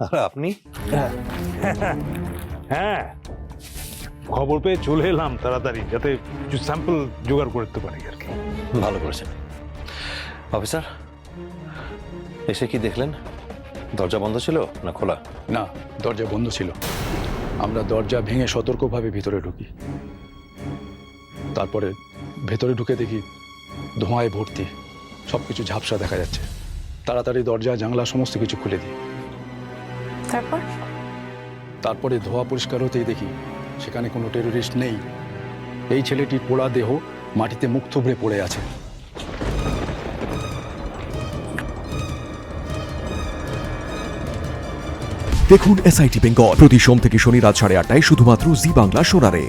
আর আপনি? হ্যাঁ খবর পেয়ে চলে এলাম তাড়াতাড়ি যাতে কিছু স্যাম্পল জোগাড় করতে পারি আর কি। ভালো করেছেন। অফিসার এসে কি দেখলেন? দরজা বন্ধ ছিল না খোলা? না দরজা বন্ধ ছিল। আমরা দরজা ভেঙে সতর্কভাবে ভিতরে ঢুকি। তারপরে ভেতরে ঢুকে দেখি ধোঁয়ায় ভর্তি সব কিছু ঝাপসা দেখা যাচ্ছে। তাড়াতাড়ি দরজা জানলা সমস্ত কিছু খুলে দিই। তারপর? তারপরে ধোয়া পরিষ্কার হতেই দেখি সেখানে কোনো টেরোরিস্ট নেই। এই ছেলেটির পোড়া দেহ মাটিতে মুখ থুবড়ে পড়ে আছে। দেখুন এসআইটি বেঙ্গল প্রতি সোম থেকে শনি রাত সাড়ে আটটায় শুধুমাত্র জি বাংলা সোনারে।